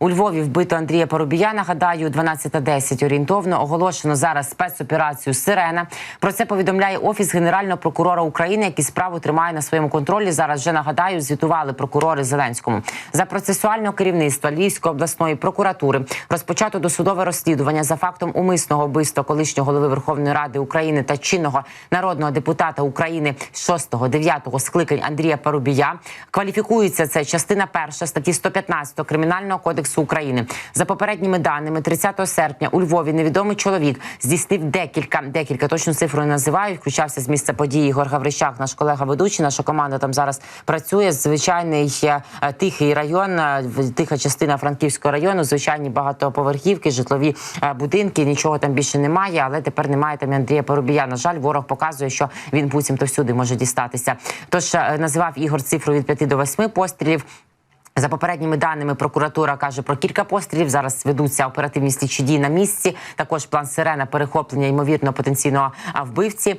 У Львові вбито Андрія Парубія. Нагадаю, 12.10 орієнтовно оголошено зараз спецоперацію Сирена. Про це повідомляє офіс генерального прокурора України, який справу тримає на своєму контролі. Зараз вже нагадаю, звітували прокурори Зеленському за процесуального керівництва Львівської обласної прокуратури. Розпочато досудове розслідування за фактом умисного вбивства колишнього голови Верховної Ради України та чинного народного депутата України 6-9 скликань Андрія Парубія. Кваліфікується це частина перша статті 115 кримінального кодексу України. За попередніми даними, 30 серпня у Львові невідомий чоловік здійснив декілька декілька точну цифру не називають. Включався з місця події Ігор Гаврищак, наш колега ведучий. Наша команда там зараз працює. Звичайний е, тихий район, е, тиха частина Франківського району, звичайні багатоповерхівки, житлові е, будинки. Нічого там більше немає, але тепер немає там Андрія Парубія. На жаль, ворог показує, що він буцімто всюди може дістатися. Тож е, називав Ігор цифру від 5 до 8 пострілів. За попередніми даними, прокуратура каже про кілька пострілів. Зараз ведуться оперативні слідчі дії на місці. Також план сирена перехоплення ймовірно потенційного вбивці.